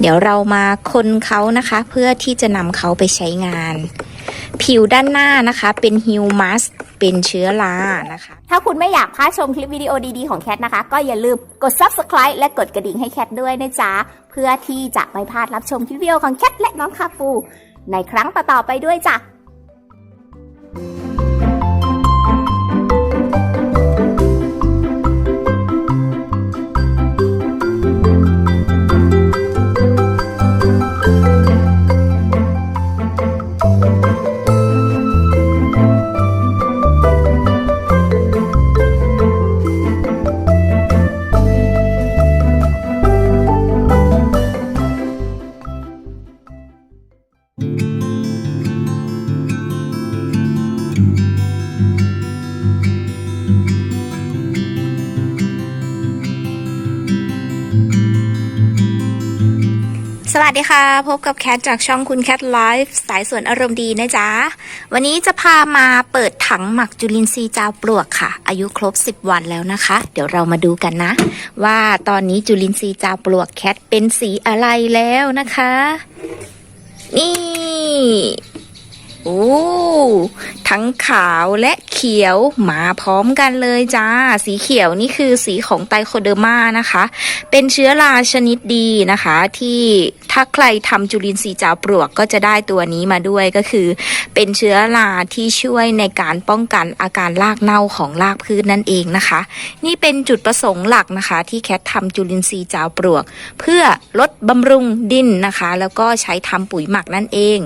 เดี๋ยวเรามาคนเขานะคะ เพื่อที่จะนำเขาไปใช้งาน ผิวด้านหน้านะคะ เป็นฮิวมัสเป็นเชื้อรานะคะ ถ้าคุณไม่อยากพลาดชมคลิปวิดีโอดีๆของแคทนะคะ ก็อย่าลืมกด subscribe และกดกระดิ่งให้แคทด้วยนะจ๊ะ เพื่อที่จะไม่พลาดรับชมคลิปวิดีโอของแคทและน้องคาปู ในครั้งต่อๆไปด้วยจ้ะ สวัสดีค่ะ พบกับแคทจากช่องคุณแคทไลฟ์สายสวนอารมณ์ดีนะจ๊ะ วันนี้จะพามาเปิดถังหมักจุลินทรีย์จาวปลวกค่ะ อายุครบ 10 วันแล้วนะคะ เดี๋ยวเรามาดูกันนะ ว่าตอนนี้จุลินทรีย์จาวปลวกแคทเป็นสีอะไรแล้วนะคะ นี่ โอ้ ทั้งขาวและเขียวมาพร้อมกันเลยจ้า สีเขียวนี่คือสีของไตโคเดอร์มานะคะ เป็นเชื้อราชนิดดีนะคะ ที่ถ้าใครทำจุลินทรีย์จาวปลวกก็จะได้ตัวนี้มาด้วยก็คือ เป็นเชื้อราที่ช่วยในการป้องกันอาการรากเน่าของรากพืชนั่นเองนะคะ นี่เป็นจุดประสงค์หลักนะคะ ที่แคททำจุลินทรีย์จาวปลวก เพื่อลดบำรุงดินนะคะ แล้วก็ใช้ทำปุ๋ยหมักนั่นเอง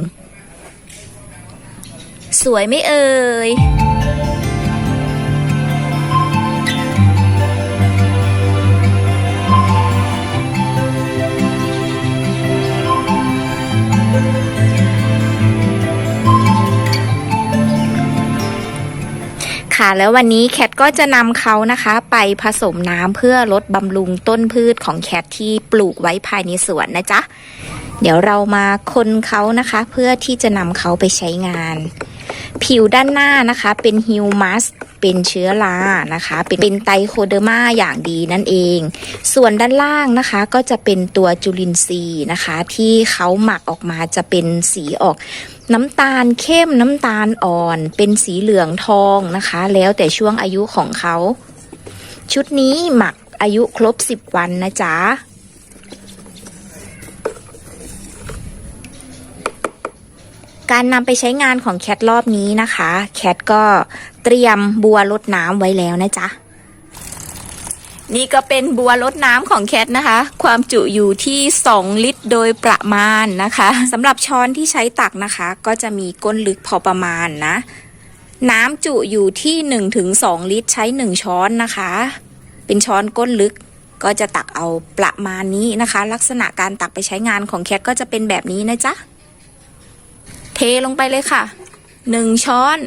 สวยไม่เอ่ยค่ะแล้ววันนี้แคทก็จะนำเขานะคะ ไปผสมน้ำเพื่อลดบำรุงต้นพืชของแคทที่ปลูกไว้ภายในสวนนะจ๊ะ เดี๋ยวเรามาคนเขานะคะ เพื่อที่จะนำเขาไปใช้งาน ผิวด้านหน้านะคะ เป็นฮิวมัสเป็นเชื้อรานะคะ เป็นเป็นไตโคเดอร์มาอย่างดีนั่นเอง ส่วนด้านล่างนะคะก็จะเป็นตัวจุลินทรีย์นะคะ ที่เขาหมักออกมาจะเป็นสีออกน้ำตาลเข้มน้ำตาลอ่อน เป็นสีเหลืองทองนะคะ แล้วแต่ช่วงอายุของเขา ชุดนี้หมักอายุครบ 10 วันนะจ๊ะ การนำไปใช้งานของแคทรอบนี้นะคะ แคทก็เตรียมบัวรดน้ำไว้แล้วนะจ๊ะ นี่ก็เป็นบัวรดน้ำของแคทนะคะ ความจุอยู่ที่ 2 ลิตรโดยประมาณนะคะสำหรับช้อนที่ใช้ตักนะคะ ก็จะมีก้นลึกพอประมาณนะ น้ำจุอยู่ที่1ถึง2ลิตรใช้ 1 ช้อนนะคะ เป็นช้อนก้นลึกก็จะตักเอาประมาณนี้นะคะ ลักษณะการตักไปใช้งานของแคทก็จะเป็นแบบนี้นะจ๊ะ เทลงไปเลยค่ะหนึ่งช้อน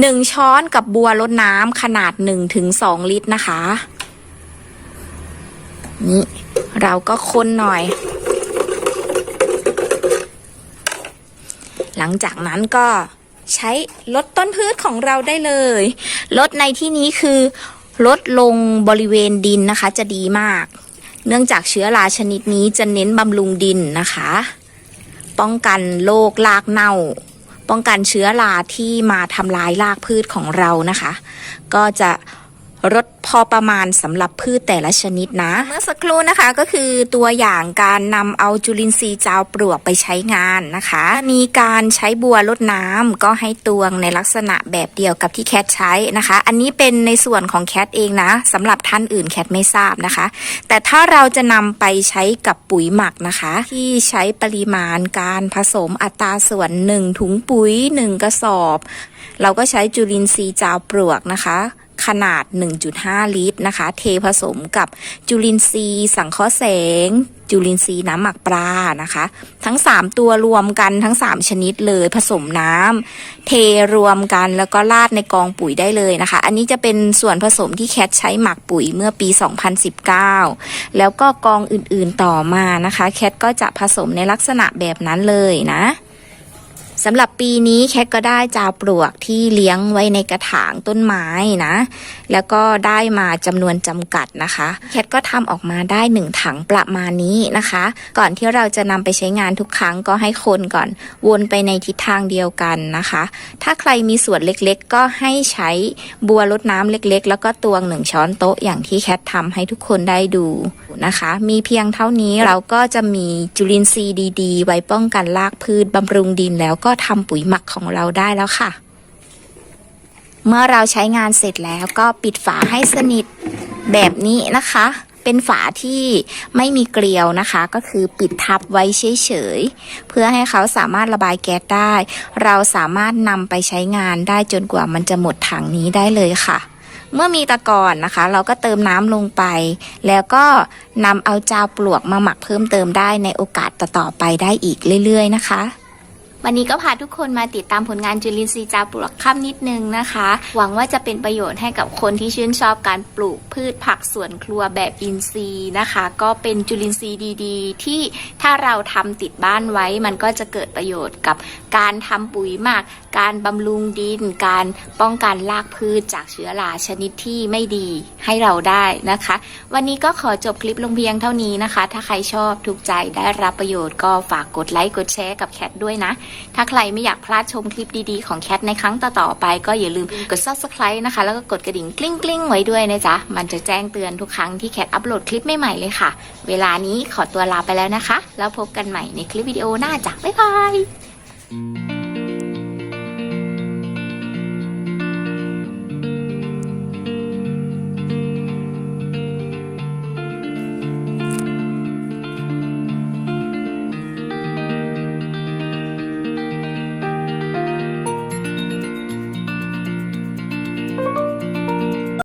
หนึ่งช้อนกับบัวรดน้ำขนาดหนึ่งถึงสองลิตรนะคะ นี่เราก็คนหน่อย หลังจากนั้นก็ใช้ลดต้นพืชของเราได้เลย ลดในที่นี้คือ ลดลงบริเวณดินนะคะจะดีมาก เนื่องจากเชื้อราชนิดนี้จะเน้นบำรุงดินนะคะ ป้องกันโรครากเน่า ป้องกันเชื้อราที่มาทำลายรากพืชของเรานะคะ ก็จะลด อประมาณสำหรับพืชแต่ละชนิดนะ เมื่อสักครู่นะคะก็คือตัวอย่างการนำเอาจุลินทรีย์จาวปลวกไปใช้งานนะคะ มีการใช้บัวลดน้ำก็ให้ตวงในลักษณะแบบเดียวกับที่แคทใช้นะคะ อันนี้เป็นในส่วนของแคทเองนะสำหรับท่านอื่นแคทไม่ทราบนะคะ แต่ถ้าเราจะนำไปใช้กับปุ๋ยหมักนะคะ ที่ใช้ปริมาณการผสมอัตราส่วน 1 ถุงปุ๋ย 1 กระสอบ เราก็ใช้จุลินทรีย์จาวปลวกนะคะ ขนาด 1.5 ลิตรนะคะ เทผสมกับจุลินทรีย์ สังเคราะห์แสง จุลินทรีย์น้ำหมักปลานะคะ ทั้ง 3 ตัวรวมกันทั้ง 3 ชนิดเลยผสมน้ำเทรวมกันแล้วก็ราดในกองปุ๋ยได้เลยนะคะ อันนี้จะเป็นส่วนผสมที่แคทใช้หมักปุ๋ยเมื่อปี 2019 แล้วก็กองอื่นๆต่อมานะคะ แคทก็จะผสมในลักษณะแบบนั้นเลยนะ สำหรับปีนี้แคทก็ได้จาวปลวกที่เลี้ยงไว้ในกระถางต้นไม้นะ แล้วก็ได้มาจำนวนจำกัดนะคะ แคทก็ทำออกมาได้หนึ่งถังประมาณนี้นะคะ ก่อนที่เราจะนำไปใช้งานทุกครั้งก็ให้คนก่อนวนไปในทิศทางเดียวกันนะคะ ถ้าใครมีส่วนเล็กๆ ก็ให้ใช้บัวรดน้ำเล็กๆ แล้วก็ตวงหนึ่งช้อนโต๊ะอย่างที่แคททำให้ทุกคนได้ดูนะคะ มีเพียงเท่านี้เราก็จะมีจุลินทรีย์ดีๆ ไว้ป้องกันรากพืชบำรุงดินแล้วก็ทำปุ๋ยหมักของเราได้แล้วค่ะ เมื่อเราใช้งานเสร็จแล้วก็ปิดฝาให้สนิทแบบนี้นะคะ เป็นฝาที่ไม่มีเกลียวนะคะ ก็คือปิดทับไว้เฉยๆ เพื่อให้เขาสามารถระบายแก๊สได้ เราสามารถนำไปใช้งานได้จนกว่ามันจะหมดถังนี้ได้เลยค่ะเมื่อมีตะกอนนะคะ เราก็เติมน้ำลงไป แล้วก็นำเอาจาวปลวกมาหมักเพิ่มเติมได้ในโอกาสต่อๆไปได้อีกเรื่อย ๆ นะคะ วันนี้ก็พาทุกคนมาติดตามผลงานจุลินทรีย์จาปลวกค่ำนิดนึงนะคะ หวังว่าจะเป็นประโยชน์ให้กับคนที่ชื่นชอบการปลูกพืชผักสวนครัวแบบอินทรีย์นะคะ ก็เป็นจุลินทรีย์ดีๆ ที่ถ้าเราทำติดบ้านไว้ มันก็จะเกิดประโยชน์กับการทำปุ๋ยหมัก การบำรุงดิน การป้องกันรากพืชจากเชื้อราชนิดที่ไม่ดีให้เราได้นะคะ วันนี้ก็ขอจบคลิปลงเพียงเท่านี้นะคะ ถ้าใครชอบถูกใจได้รับประโยชน์ก็ฝากกดไลค์กดแชร์กับแคทด้วยนะถ้าใครไม่อยากพลาดชมคลิปดีๆ ของแคทในครั้งต่อๆไป ก็อย่าลืมกด subscribe นะคะ แล้วก็กดกระดิ่งกลิ้งกลิ้งๆไว้ด้วยนะจ๊ะ มันจะแจ้งเตือนทุกครั้งที่แคทอัปโหลดคลิปใหม่ๆเลยค่ะ เวลานี้ขอตัวลาไปแล้วนะคะ แล้วพบกันใหม่ในคลิปวิดีโอหน้าจ้ะบ๊ายบาย